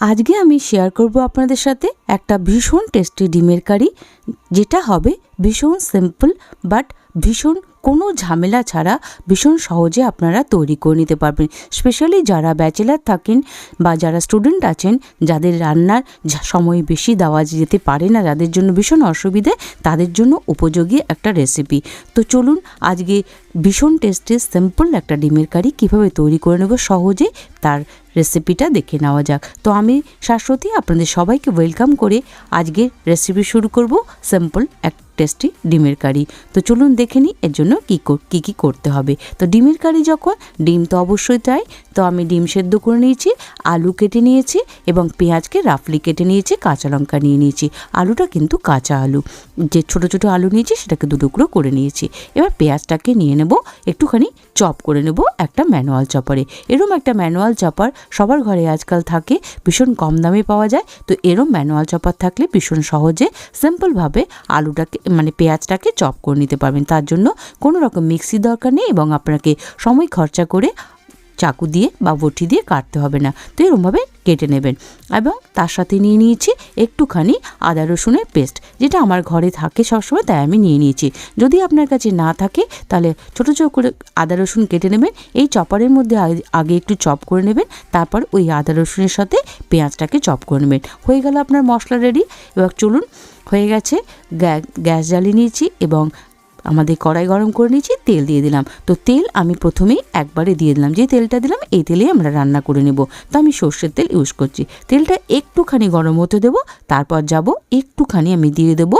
আজকে আমি শেয়ার করব আপনাদের সাথে একটা ভীষণ টেস্টি ডিমের কারি, যেটা হবে ভীষণ সিম্পল বাট ভীষণ কোনো ঝামেলা ছাড়া ভীষণ সহজে আপনারা তৈরি করে নিতে পারবেন। স্পেশালি যারা ব্যাচেলার থাকেন বা যারা স্টুডেন্ট আছেন, যাদের রান্নার সময় বেশি দেওয়া যেতে পারে না, যাদের জন্য ভীষণ অসুবিধে, তাদের জন্য উপযোগী একটা রেসিপি তো চলুন আজকে ভীষণ টেস্টি সিম্পল একটা ডিমের কারি কীভাবে তৈরি করে নেব সহজে, তার রেসিপিটা দেখে নেওয়া যাক। তো আমি শাশ্বতী, আপনাদের সবাইকে ওয়েলকাম করে আজকের রেসিপি শুরু করব। সিম্পল এক টেস্টি ডিমের কারি। তো চলুন দেখে নিই এর জন্য কী কী কী করতে হবে। তো ডিমের কারি যখন, ডিম তো অবশ্যই তাই। তো আমি ডিম সেদ্ধ করে নিয়েছি, আলু কেটে নিয়েছি এবং পেঁয়াজকে রাফলি কেটে নিয়েছি, কাঁচা লঙ্কা নিয়ে নিয়েছি। আলুটা কিন্তু কাঁচা আলু। যে ছোট ছোট আলু নিয়েছি সেটাকে দু টুকরো করে নিয়েছি। এবার পেঁয়াজটাকে নিয়ে নেব, একটুখানি চপ করে নেব একটা ম্যানুয়াল চপারে। এরম একটা ম্যানুয়াল চপার সবার ঘরে আজকাল থাকে, ভীষণ কম দামে পাওয়া যায়। তো এরম ম্যানুয়াল চপার থাকলে ভীষণ সহজে সিম্পলভাবে আলুটাকে মানে পেঁয়াজটাকে চপ করে নিতে পারবেন। তার জন্য কোনো রকম মিক্সি দরকার নেই এবং আপনাকে সময় খরচা করে চাকু দিয়ে বা বটি দিয়ে কাটতে হবে না। তো এরমভাবে কেটে নেবেন। এবং তার সাথে নিয়ে নিয়েছি একটুখানি আদা রসুনের পেস্ট, যেটা আমার ঘরে থাকে সবসময়, তাই আমি নিয়ে নিয়েছি। যদি আপনার কাছে না থাকে, তাহলে ছোটো ছোটো করে আদা রসুন কেটে নেবেন। এই চপারের মধ্যে আগে- আগে একটু চপ করে নেবেন। তারপর ওই আদা রসুনের সাথে পেঁয়াজটাকে চপ করে নেবেন। হয়ে গেল আপনার মশলা রেডি এবার চলুন হয়ে গেছে। গ্যা- গ্যাস জ্বালিয়ে নিয়েছি এবং আমাদের কড়াই গরম করে নিয়েছি, তেল দিয়ে দিলাম। তো তেল আমি প্রথমেই একবারে দিয়ে দিলাম। যে তেলটা দিলাম, এই তেলেই আমরা রান্না করে নেব। তো আমি সর্ষের তেল ইউজ করছি। তেলটা একটুখানি গরম হতে দেব, তারপর যাব একটুখানি আমি দিয়ে দেব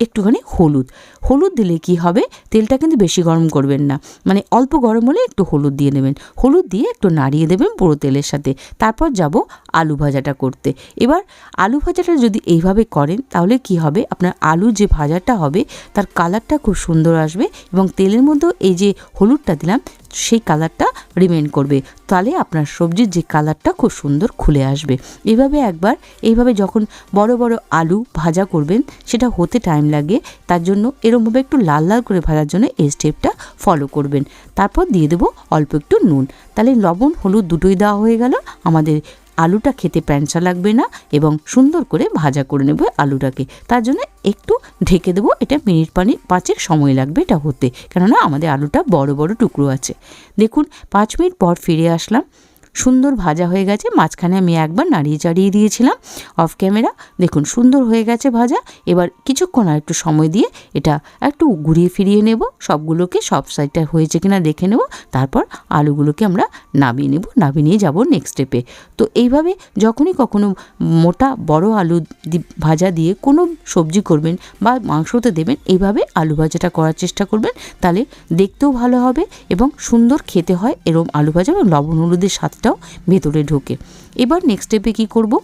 একটুখানি হলুদ। হলুদ দিলে কি হবে? তেলটা কিন্তু বেশি গরম করবেন না। মানে অল্প গরম হলে একটু হলুদ দিয়ে নেবেন। হলুদ দিয়ে একটু নাড়িয়ে দেবেন পুরো তেলের সাথে। তারপর যাব আলু ভাজাটা করতে। এবার আলু ভাজাটা যদি এইভাবে করেন, তাহলে কি হবে? আপনার আলু যে ভাজাটা হবে, তার কালারটা খুব সুন্দর আসবে এবং তেলের মধ্যেও এই যে হলুদটা দিলাম সেই কালারটা রিমেন করবে। তাহলে আপনার সবজির যে কালারটা খুব সুন্দর খুলে আসবে। এভাবে একবার, এইভাবে যখন বড় বড় আলু ভাজা করবেন, সেটা হতে টাইম লাগে। তার জন্য এরমভাবে একটু লাল লাল করে ভাজার জন্য এই স্টেপটা ফলো করবেন। তারপর দিয়ে দেবো অল্প একটু নুন। তাহলে লবণ, হলুদ দুটোই দেওয়া হয়ে গেল। আমাদের আলুটা খেতে প্যাঁচা লাগবে না এবং সুন্দর করে ভাজা করে নেব আলুটাকে। তার জন্য একটু ঢেকে দেবো, এটা মিনিট পানি পাঁচেক সময় লাগবে এটা হতে। কেননা আমাদের আলুটা বড় বড় টুকরো আছে। দেখুন, পাঁচ মিনিট পর ফিরে আসলাম। সুন্দর ভাজা হয়ে গেছে। মাঝখানে আমি একবার নাড়িয়ে চাড়িয়ে দিয়েছিলাম। অফ ক্যামেরা দেখুন সুন্দর হয়ে গেছে ভাজা। এবার কিছুক্ষণ আর একটু সময় দিয়ে এটা একটু ঘুরিয়ে ফিরিয়ে নেব। সবগুলোকে সব সাইডটা হয়েছে কিনা দেখে নেব। তারপর আলুগুলোকে আমরা নামিয়ে নেব। নামিয়ে নিয়ে যাব নেক্সট স্টেপে তো এইভাবে যখনই কখনো মোটা বড় আলু ভাজা দিয়ে কোনো সবজি করবেন বা মাংসতে দেবেন, এইভাবে আলু ভাজাটা করার চেষ্টা করবেন। তাহলে দেখতেও ভালো হবে এবং সুন্দর খেতে হয়। এরম আলু ভাজা এবং লবণ হলুদের স্বাদটাও ভেতরে ঢোকে। এবার নেক্সট স্টেপে কি করব?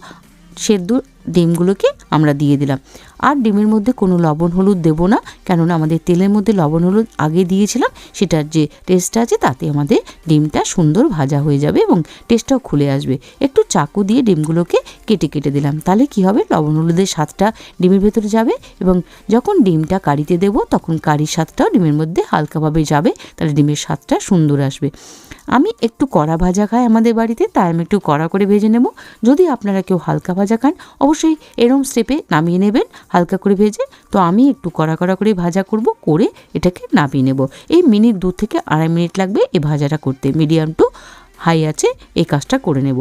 সেদ্ধ ডিমগুলোকে আমরা দিয়ে দিলাম। আর ডিমের মধ্যে কোনো লবণ হলুদ দেবো না, কেননা আমাদের তেলের মধ্যে লবণ হলুদ আগে দিয়েছিলাম সেটার যে টেস্টটা আছে তাতে আমাদের ডিমটা সুন্দর ভাজা হয়ে যাবে এবং টেস্টটাও খুলে আসবে। একটু চাকু দিয়ে ডিমগুলোকে কেটে কেটে দিলাম, তাহলে কি হবে? লবণ হলুদের স্বাদটা ডিমের ভেতরে যাবে এবং যখন ডিমটা কারিতে দেবো, তখন কারির স্বাদটাও ডিমের মধ্যে হালকাভাবে যাবে, তাহলে ডিমের স্বাদটা সুন্দর আসবে। আমি একটু কড়া ভাজা খাই আমাদের বাড়িতে, তাই আমি একটু কড়া করে ভেজে নেব। যদি আপনারা কেউ হালকা ভাজা খান, অবশ্যই এরম স্টেপে নামিয়ে নেবেন, হালকা করে ভেজে। তো আমি একটু কড়া কড়া করে ভাজা করব, করে এটাকে নামিয়ে নেব। এই মিনিট দু থেকে আড়াই মিনিট লাগবে এই ভাজাটা করতে। মিডিয়াম টু হাই আছে, এই কাজটা করে নেব।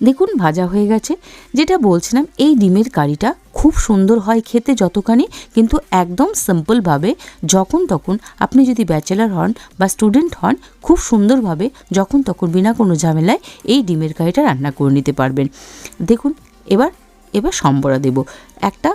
দেখুন, ভাজা হয়ে গেছে। যেটা বলছিলাম, এই ডিমের কারিটা খুব সুন্দর হয় খেতে যতখানি, কিন্তু একদম সিম্পলভাবে যখন তখন আপনি যদি ব্যাচেলার হন বা স্টুডেন্ট হন, খুব সুন্দরভাবে, যখন তখন বিনা কোনো ঝামেলায় এই ডিমের কারিটা রান্না করে নিতে পারবেন। দেখুন এবার এবার সম্বরা দেব। একটা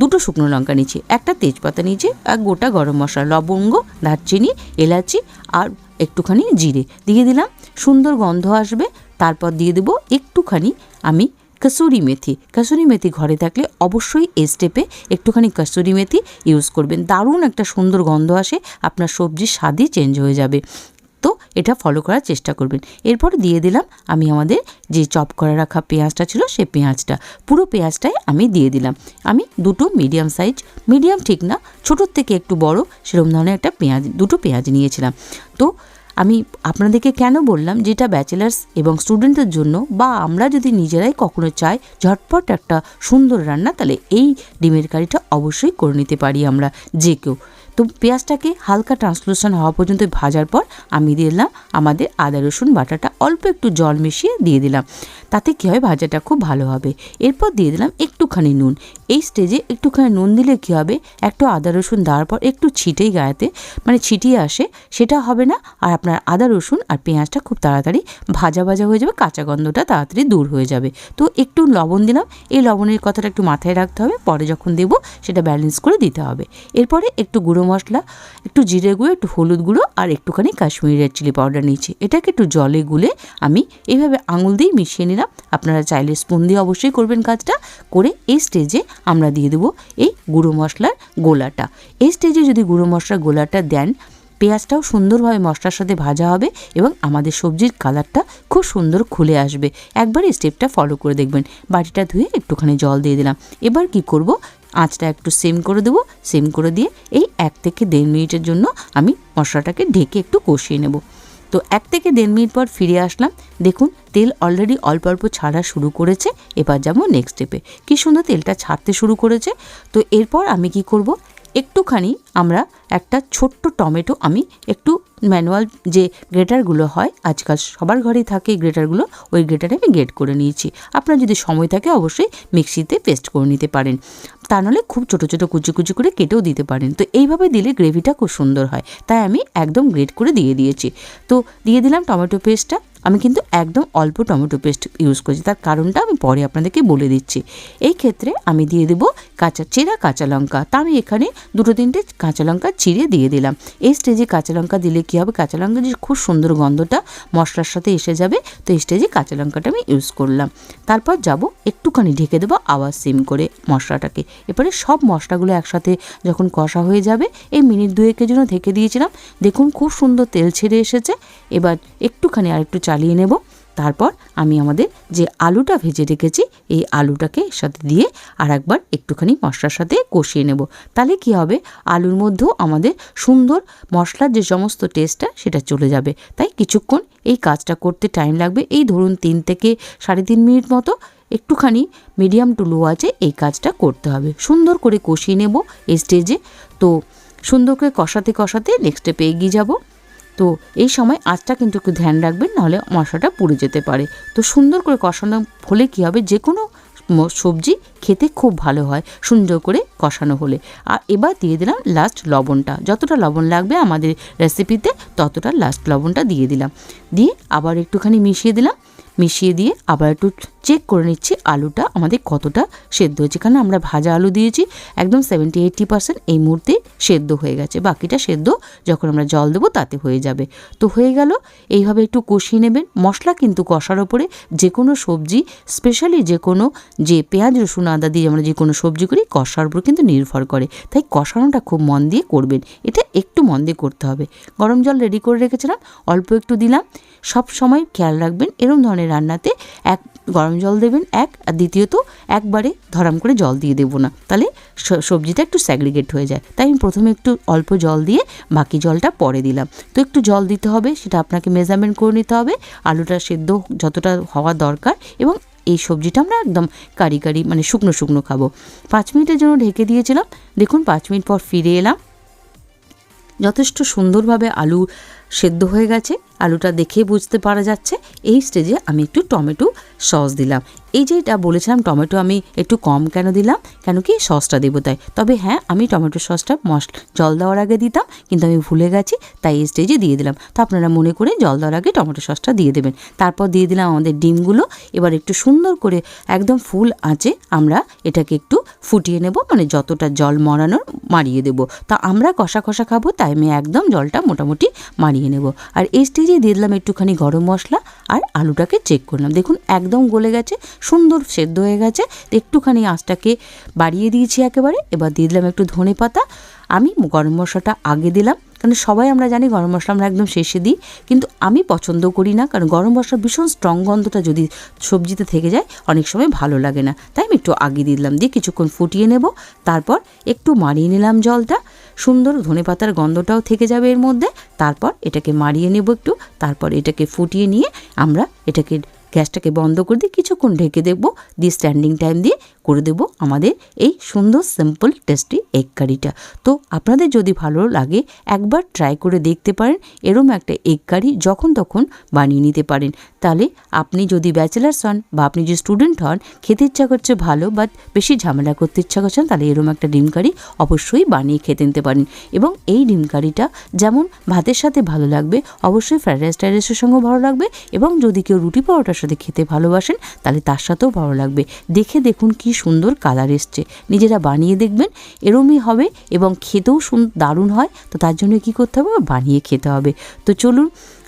দুটো শুকনো লঙ্কা নিচ্ছি একটা তেজপাতা নিচে, আর গোটা গরম মশলা, লবঙ্গ, দারচিনি, এলাচি, আর একটুখানি জিরে। দিয়ে দিলাম, সুন্দর গন্ধ আসবে, তারপর দিয়ে দেবো একটুখানি আমি কসুরি মেথি। কসুরি মেথি ঘরে থাকলে অবশ্যই এই স্টেপে একটুখানি কসুরি মেথি ইউজ করবেন। দারুণ একটা সুন্দর গন্ধ আসে, আপনার সবজির স্বাদই চেঞ্জ হয়ে যাবে। এটা ফলো করার চেষ্টা করবেন। এরপর দিয়ে দিলাম আমি আমাদের যে চপ করে রাখা পেঁয়াজটা ছিল সেই পেঁয়াজটা। পুরো পেঁয়াজটাই আমি দিয়ে দিলাম। আমি দুটো মিডিয়াম সাইজ মিডিয়াম ঠিক না, ছোটোর থেকে একটু বড় সেরকম ধরনের একটা পেঁয়াজ, দুটো পেঁয়াজ নিয়েছিলাম। তো আমি আপনাদেরকে কেন বললাম যেটা ব্যাচেলার্স এবং স্টুডেন্টদের জন্য বা আমরা যদি নিজেরাই কখনো চাই ঝটপট একটা সুন্দর রান্না, তাহলে এই ডিমের কারিটা অবশ্যই করে নিতে পারি আমরা যে কেউ। তো পেঁয়াজটাকে হালকা ট্রান্সলুশন হওয়া পর্যন্ত ভাজার পর আমি দিলাম আমাদের আদা রসুন বাটাটা। অল্প একটু জল মিশিয়ে দিয়ে দিলাম। তাতে কী হয়? ভাজাটা খুব ভালো হবে। এরপর দিয়ে দিলাম একটুখানি নুন। এই স্টেজে একটুখানি নুন দিলে কী হবে? একটু আদা রসুন দেওয়ার পর একটু ছিটেই গায়েতে মানে ছিটিয়ে আসে, সেটা হবে না। আর আপনার আদা রসুন আর পেঁয়াজটা খুব তাড়াতাড়ি ভাজা ভাজা হয়ে যাবে, কাঁচা গন্ধটা তাড়াতাড়ি দূর হয়ে যাবে। তো একটু লবণ দিলাম। এই লবণের কথাটা একটু মাথায় রাখতে হবে। পরে যখন দেবো, সেটা ব্যালেন্স করে দিতে হবে। এরপরে একটু গুঁড়ো মশলা, একটু জিরে গুঁড়ো, একটু হলুদ গুঁড়ো আর একটুখানি কাশ্মীরি রেড চিলি পাউডার নিয়েছি। এটাকে একটু জলে গুলে আমি এইভাবে আঙুল দিয়ে মিশিয়ে নিলাম। আপনারা চাইলে স্পুন দিয়ে অবশ্যই করবেন কাজটা। করে এই স্টেজে আমরা দিয়ে দেবো এই গুঁড়ো মশলার গোলাটা। এই স্টেজে যদি গুঁড়ো মশলার গোলাটা দেন, পেঁয়াজটাও সুন্দরভাবে মশলার সাথে ভাজা হবে এবং আমাদের সবজির কালারটা খুব সুন্দর খুলে আসবে। একবার এই স্টেপটা ফলো করে দেখবেন। বাটিটা ধুয়ে একটুখানি জল দিয়ে দিলাম। এবার কি করব? আঁচটা একটু সেম করে দেবো। সেম করে দিয়ে এই এক থেকে দেড় মিনিটের জন্য আমি মশলাটাকে ঢেকে একটু কষিয়ে নেব। তো এক থেকে দেড় মিনিট পর ফিরে আসলাম। দেখুন, তেল অলরেডি অল্প অল্প ছাড়া শুরু করেছে। এবার যাব নেক্সট স্টেপে কী সুন্দর তেলটা ছাড়তে শুরু করেছে। তো এরপর আমি কি করব? একটুখানি আমরা একটা ছোট্ট টমেটো আমি একটু ম্যানুয়াল যে গ্রেটারগুলো হয়, আজকাল সবার ঘরেই থাকে গ্রেটারগুলো, ওই গ্রেটারে আমি গ্রেট করে নিয়েছি। আপনার যদি সময় থাকে অবশ্যই মিক্সিতে পেস্ট করে নিতে পারেন। তা নাহলে খুব ছোটো ছোটো কুচি কুচি করে কেটেও দিতে পারেন। তো এইভাবে দিলে গ্রেভিটা খুব সুন্দর হয়। তাই আমি একদম গ্রেট করে দিয়ে দিয়েছি। তো দিয়ে দিলাম টমেটো পেস্টটা। আমি কিন্তু একদম অল্প টমেটো পেস্ট ইউজ করেছি। তার কারণটা আমি পরে আপনাদেরকে বলে দিচ্ছি। এই ক্ষেত্রে আমি দিয়ে দেবো কাঁচা, চেরা কাঁচা লঙ্কা। তা আমি এখানে দুটো তিনটে কাঁচা লঙ্কা চিড়ে দিয়ে দিলাম। এই স্টেজে কাঁচা লঙ্কা দিলে কী হবে? কাঁচা লঙ্কা যে খুব সুন্দর গন্ধটা মশলার সাথে এসে যাবে, তো এই স্টেজে কাঁচা লঙ্কাটা আমি ইউজ করলাম। তারপর যাব, একটুখানি ঢেকে দেবো আবার সিম করে মশলাটাকে। এবারে সব মশলাগুলো একসাথে যখন কষা হয়ে যাবে, এই মিনিট দুয়েকের জন্য ঢেকে দিয়েছিলাম। দেখুন খুব সুন্দর তেল ছেড়ে এসেছে। এবার একটুখানি আর একটু চালিয়ে নেব। তারপর আমি আমাদের যে আলুটা ভেজে রেখেছি, এই আলুটাকে এর সাথে দিয়ে আর একবার একটুখানি মশলার সাথে কষিয়ে নেব। তাহলে কি হবে? আলুর মধ্যেও আমাদের সুন্দর মশলার যে সমস্ত টেস্টটা সেটা চলে যাবে। তাই কিছুক্ষণ এই কাজটা করতে টাইম লাগবে। এই ধরুন তিন থেকে সাড়ে তিন মিনিট মতো একটুখানি মিডিয়াম টু লো আছে এই কাজটা করতে হবে। সুন্দর করে কষিয়ে নেব এই স্টেজে তো সুন্দর করে কষাতে কষাতে নেক্সট স্টেপে এগিয়ে যাব। তো এই সময় আঁচটা কিন্তু একটু ধ্যান রাখবেন, নাহলে মশলাটা পুড়ে যেতে পারে। তো সুন্দর করে কষানো হলে কী হবে? যে কোনো সবজি খেতে খুব ভালো হয় সুন্দর করে কষানো হলে। আর এবার দিয়ে দিলাম লাস্ট লবণটা। যতটা লবণ লাগবে আমাদের রেসিপিতে ততটা লাস্ট লবণটা দিয়ে দিলাম। দিয়ে আবার একটুখানি মিশিয়ে দিলাম। মিশিয়ে দিয়ে আবার একটু চেক করে নিচ্ছি আলুটা আমাদের কতটা সেদ্ধ হয়েছে। কারণ আমরা ভাজা আলু দিয়েছি, একদম সেভেন্টি এইট্টি পার্সেন্ট এই মুহূর্তে সেদ্ধ হয়ে গেছে। বাকিটা সেদ্ধ যখন আমরা জল দেবো তাতে হয়ে যাবে। তো হয়ে গেল, এইভাবে একটু কষিয়ে নেবেন। মশলা কিন্তু কষার ওপরে যে কোনো সবজি স্পেশালি যে কোনো যে পেঁয়াজ, রসুন, আদা দিয়ে আমরা যে কোনো সবজি করি, কষার উপর কিন্তু নির্ভর করে। তাই কষানোটা খুব মন দিয়ে করবেন। এটা একটু মন দিয়ে করতে হবে। গরম জল রেডি করে রেখেছিলাম, অল্প একটু দিলাম। সব সময় খেয়াল রাখবেন এরম ধরনের রান্নাতে এক গরম জল দেবেন এক, আর দ্বিতীয়ত একবারে ধরাম করে জল দিয়ে দেবো না। তাহলে সবজিটা একটু স্যাগ্রিগেট হয়ে যায়। তাই আমি প্রথমে একটু অল্প জল দিয়ে বাকি জলটা পরে দিলাম। তো একটু জল দিতে হবে, সেটা আপনাকে মেজারমেন্ট করে নিতে হবে। আলুটা সেদ্ধ যতটা হওয়া দরকার এবং এই সবজিটা আমরা একদম কারি কারি মানে শুকনো শুকনো খাব। পাঁচ মিনিটের জন্য ঢেকে দিয়েছিলাম। দেখুন, পাঁচ মিনিট পর ফিরে এলাম। যথেষ্ট সুন্দরভাবে আলু সেদ্ধ হয়ে গেছে। আলুটা দেখে বুঝতে পারা যাচ্ছে। এই স্টেজে আমি একটু টমেটো সস দিলাম। এই যে এটা বলেছিলাম, টমেটো আমি একটু কম কেন দিলাম? কেন কি সসটা দেবো তাই। তবে হ্যাঁ আমি টমেটো সসটা মশ জল দেওয়ার আগে দিতাম, কিন্তু আমি ভুলে গেছি, তাই এই স্টেজে দিয়ে দিলাম। তো আপনারা মনে করে জল দেওয়ার আগে টমেটো সসটা দিয়ে দেবেন। তারপর দিয়ে দিলাম আমাদের ডিমগুলো। এবার একটু সুন্দর করে একদম ফুল আঁচে আমরা এটাকে একটু ফুটিয়ে নেব মানে যতটা জল মরানোর মারিয়ে দেবো। তা আমরা কষা কষা খাব, তাই আমি একদম জলটা মোটামুটি মারিয়ে নেব। আর এই স্টেজে দিয়ে দিলাম একটুখানি গরম মশলা আর আলুটাকে চেক করলাম। দেখুন, একদম গলে গেছে, সুন্দর সেদ্ধ হয়ে গেছে। একটুখানি আঁচটাকে বাড়িয়ে দিয়েছি একেবারে। এবার দিয়ে দিলাম একটু ধনে পাতা আমি গরম মশলাটা আগে দিলাম, কারণ সবাই আমরা জানি গরম মশলা আমরা একদম শেষে দিই, কিন্তু আমি পছন্দ করি না, কারণ গরম মশলা ভীষণ স্ট্রং গন্ধটা যদি সবজিতে থেকে যায়, অনেক সময় ভালো লাগে না। তাই আমি একটু আগে দিলাম, দিয়ে কিছুক্ষণ ফুটিয়ে নেব, তারপর একটু মারিয়ে নিলাম জলটা, সুন্দর ধনে পাতার গন্ধটাও থেকে যাবে এর মধ্যে, তারপর এটাকে মারিয়ে নেব একটু, তারপর এটাকে ফুটিয়ে নিয়ে আমরা এটাকে গ্যাসটাকে বন্ধ করে দিয়ে কিছুক্ষণ ঢেকে দেখব দিয়ে স্ট্যান্ডিং টাইম দিয়ে করে দেবো আমাদের এই সুন্দর সিম্পল টেস্টি এগ কারিটা তো আপনাদের যদি ভালো লাগে, একবার ট্রাই করে দেখতে পারেন, এরম একটা এগ কারি যখন তখন বানিয়ে নিতে পারেন। তাহলে আপনি যদি ব্যাচেলার্স হন বা আপনি যদি স্টুডেন্ট হন, খেতে ইচ্ছা করছে ভালো বাট বেশি ঝামেলা করতে ইচ্ছা করছেন তাহলে এরম একটা ডিম কারি অবশ্যই বানিয়ে খেতে নিতে পারেন। এবং এই ডিম কারিটা যেমন ভাতের সাথে ভালো লাগবে, অবশ্যই ফ্রাইড রাইস টাইড রাইসের সঙ্গেও ভালো লাগবে এবং যদি কেউ রুটি পরোটার সাথে খেতে ভালোবাসেন, তাহলে তার সাথেও ভালো লাগবে। দেখে দেখুন কি সুন্দর কালার এসছে। নিজেরা বানিয়ে দেখবেন, এরমই হবে এবং খেতেও দারুণ হয়। তো তার জন্য কি করতে হবে? বানিয়ে খেতে হবে। তো চলুন,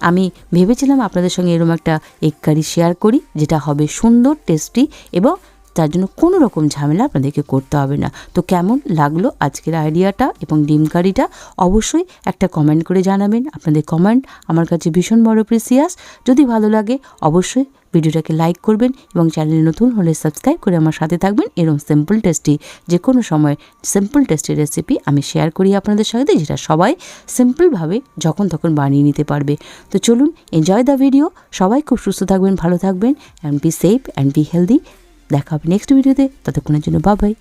আমি ভেবেছিলাম আপনাদের সঙ্গে এরম একটা এগ কারি শেয়ার করি, যেটা হবে সুন্দর টেস্টি এবং তার জন্য কোনো রকম ঝামেলা আপনাদেরকে করতে হবে না। তো কেমন লাগল আজকের আইডিয়াটা এবং ডিম কারিটা? অবশ্যই একটা কমেন্ট করে জানাবেন। আপনাদের কমেন্ট আমার কাছে ভীষণ বড় প্রিসিয়াস যদি ভালো লাগে, অবশ্যই ভিডিওটাকে লাইক করবেন এবং চ্যানেলে নতুন হলে সাবস্ক্রাইব করে আমার সাথে থাকবেন। এরকম সিম্পল টেস্টি যে কোনো সময় সিম্পল টেস্টি রেসিপি আমি শেয়ার করি আপনাদের সাথে, যেটা সবাই সিম্পলভাবে যখন তখন বানিয়ে নিতে পারবে। তো চলুন এনজয় দ্য ভিডিও সবাই খুব সুস্থ থাকবেন, ভালো থাকবেন। And be safe and be healthy দেখা হবে নেক্সট ভিডিওতে ততক্ষণের জন্য বাবাই